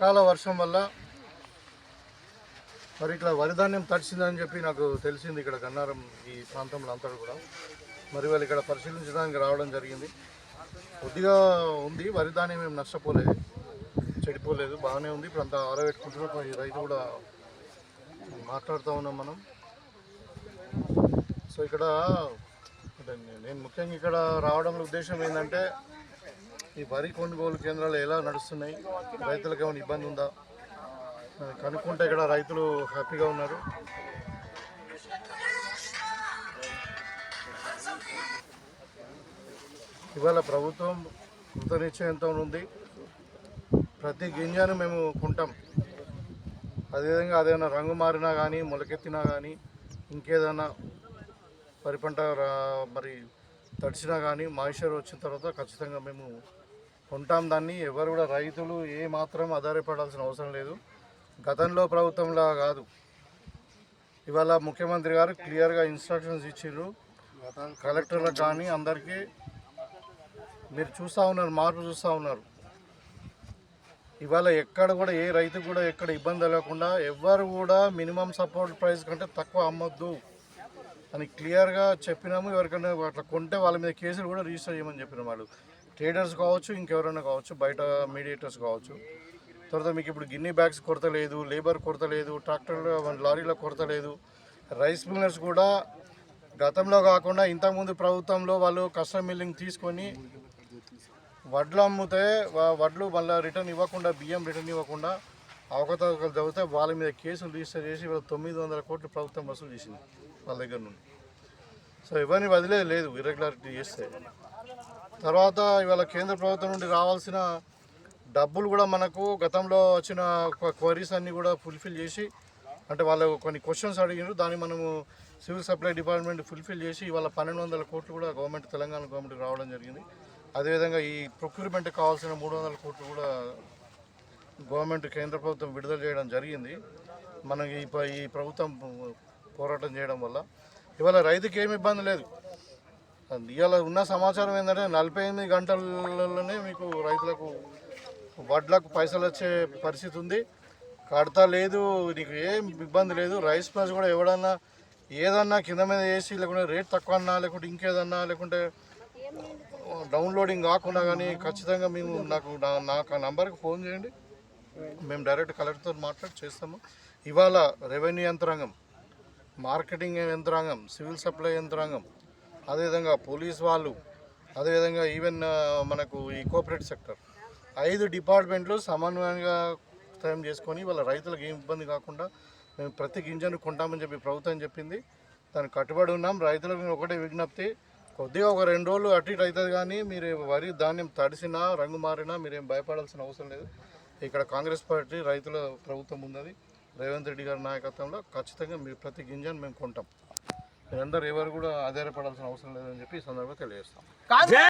వర్షం వల్ల మరి ఇట్లా వరిధాన్యం తడిసిందని చెప్పి నాకు తెలిసింది ఇక్కడ గన్నారం ఈ ప్రాంతంలో అంతా కూడా. మరి వాళ్ళు ఇక్కడ పరిశీలించడానికి రావడం జరిగింది. కొద్దిగా ఉంది వరిధాన్యం ఏం నష్టపోలేదు చెడిపోలేదు బాగానే ఉంది. ఇప్పుడు అంతా ఆరబెట్టుకుంటున్నాం రైతు కూడా మాట్లాడుతూ ఉన్నాం మనం. సో ఇక్కడ అంటే నేను ముఖ్యంగా ఇక్కడ రావడం ఉద్దేశం ఏంటంటే ఈ వరి కొనుగోలు కేంద్రాలు ఎలా నడుస్తున్నాయి? రైతులకు ఏమైనా ఇబ్బంది ఉందా? కనుక్కుంటే ఇక్కడ రైతులు హ్యాపీగా ఉన్నారు. ఇవాళ ప్రభుత్వం కృత నిశ్చయంతో ఉంది. ప్రతి గింజను మేము కొంటాం. అదేవిధంగా అదేమైనా రంగు మారినా కానీ మొలకెత్తినా కానీ ఇంకేదైనా వరి పంట రా- మరి తడిచినా కానీ మాయిశ్చర్ వచ్చిన తర్వాత ఖచ్చితంగా మేము కొంటాం దాన్ని. ఎవరు కూడా రైతులు ఏ మాత్రం ఆధారపడాల్సిన అవసరం లేదు. గతంలో ప్రభుత్వంలా కాదు. ఇవాళ ముఖ్యమంత్రి గారు క్లియర్గా ఇన్స్ట్రక్షన్స్ ఇచ్చారు కలెక్టర్లకు కానీ అందరికీ మీరు చూస్తూ ఉన్నారు మార్పు చూస్తూ ఉన్నారు. ఇవాళ ఎక్కడ కూడా ఏ రైతు కూడా ఎక్కడ ఇబ్బంది లేకుండా ఎవ్వరు కూడా మినిమం సపోర్ట్ ప్రైస్ కంటే తక్కువ అమ్మొద్దు అని క్లియర్గా చెప్పినాము. ఎవరికైనా అట్లా కొంటే వాళ్ళ మీద కేసులు కూడా రిజిస్టర్ చేయమని చెప్పిన వాళ్ళు. ట్రేడర్స్ కావచ్చు ఇంకెవరైనా కావచ్చు బయట మీడియేటర్స్ కావచ్చు. తర్వాత మీకు ఇప్పుడు గిన్నీ బ్యాగ్స్ కొరత లేదు లేబర్ కొరత లేదు ట్రాక్టర్లు లారీల కొరత లేదు. రైస్ మిల్లర్స్ కూడా గతంలో కాకుండా ఇంతకుముందు ప్రభుత్వంలో వాళ్ళు కస్టమ్ మిల్లింగ్ తీసుకొని వడ్లు అమ్మితే వడ్లు మళ్ళీ రిటర్న్ ఇవ్వకుండా బియ్యం రిటర్న్ ఇవ్వకుండా అవకతవకలు చదివితే వాళ్ళ మీద కేసులు రిజిస్టర్ చేసి వాళ్ళు తొమ్మిది వందల కోట్లు ప్రభుత్వం వసూలు చేసింది వాళ్ళ దగ్గర నుండి. సో ఎవరిని వదిలేదు లేదు ఇర్రెగ్యులారిటీ చేస్తే. తర్వాత ఇవాళ కేంద్ర ప్రభుత్వం నుండి రావాల్సిన డబ్బులు కూడా మనకు గతంలో వచ్చిన క్వరీస్ అన్నీ కూడా ఫుల్ఫిల్ చేసి అంటే వాళ్ళు కొన్ని క్వశ్చన్స్ అడిగినారు. దాన్ని మనము సివిల్ సప్లై డిపార్ట్మెంట్ ఫుల్ఫిల్ చేసి ఇవాళ పన్నెండు వందల కోట్లు కూడా గవర్నమెంట్ తెలంగాణ గవర్నమెంట్ రావడం జరిగింది. అదేవిధంగా ఈ ప్రొక్యూర్మెంట్ కావాల్సిన మూడు వందల కోట్లు కూడా గవర్నమెంట్ కేంద్ర ప్రభుత్వం విడుదల చేయడం జరిగింది. మనకి ఈ ప- ఈ ప్రభుత్వం పోరాటం చేయడం వల్ల. ఇవాళ రైతుకి ఏమి ఇబ్బంది లేదు. ఇవాళ ఉన్న సమాచారం ఏంటంటే నలభై ఎనిమిది గంటలలోనే మీకు రైతులకు వడ్లకు పైసలు వచ్చే పరిస్థితి ఉంది. కడతా లేదు నీకు ఏం ఇబ్బంది లేదు. రైస్ ప్లస్ కూడా ఎవడన్నా ఏదన్నా కింద మీద వేసి లేకుంటే రేట్ తక్కువ అన్నా లేకుంటే ఇంకేదన్నా లేకుంటే డౌన్లోడింగ్ కాకుండా కానీ ఖచ్చితంగా మేము నాకు నా- నాకు ఆ నంబర్కి ఫోన్ చేయండి. మేము డైరెక్ట్ కలెక్టర్తో మాట్లాడి చేస్తాము. ఇవాళ రెవెన్యూ యంత్రాంగం మార్కెటింగ్ యంత్రాంగం సివిల్ సప్లై యంత్రాంగం అదేవిధంగా పోలీస్ వాళ్ళు అదేవిధంగా ఈవెన్ మనకు ఈ కోఆపరేటివ్ సెక్టర్ ఐదు డిపార్ట్మెంట్లు సమన్వయంగా టైం చేసుకొని వాళ్ళ రైతులకు ఏం ఇబ్బంది కాకుండా మేము ప్రతి గింజను కొంటామని చెప్పి ప్రభుత్వం చెప్పింది. దానికి కట్టుబడి ఉన్నాం. రైతులకు ఒకటే విజ్ఞప్తి. కొద్దిగా ఒక రెండు రోజులు అటు ఇటు అవుతుంది కానీ మీరు వరి ధాన్యం తడిసినా రంగు మారినా మీరేం భయపడాల్సిన అవసరం లేదు. ఇక్కడ కాంగ్రెస్ పార్టీ రైతుల ప్రభుత్వం ఉన్నది. రేవంత్ రెడ్డి గారి నాయకత్వంలో ఖచ్చితంగా మీరు ప్రతి గింజను మేము కొంటాం. మీరందరూ ఎవరు కూడా ఆధారపడాల్సిన అవసరం లేదని చెప్పి ఈ సందర్భంగా తెలియజేస్తాం.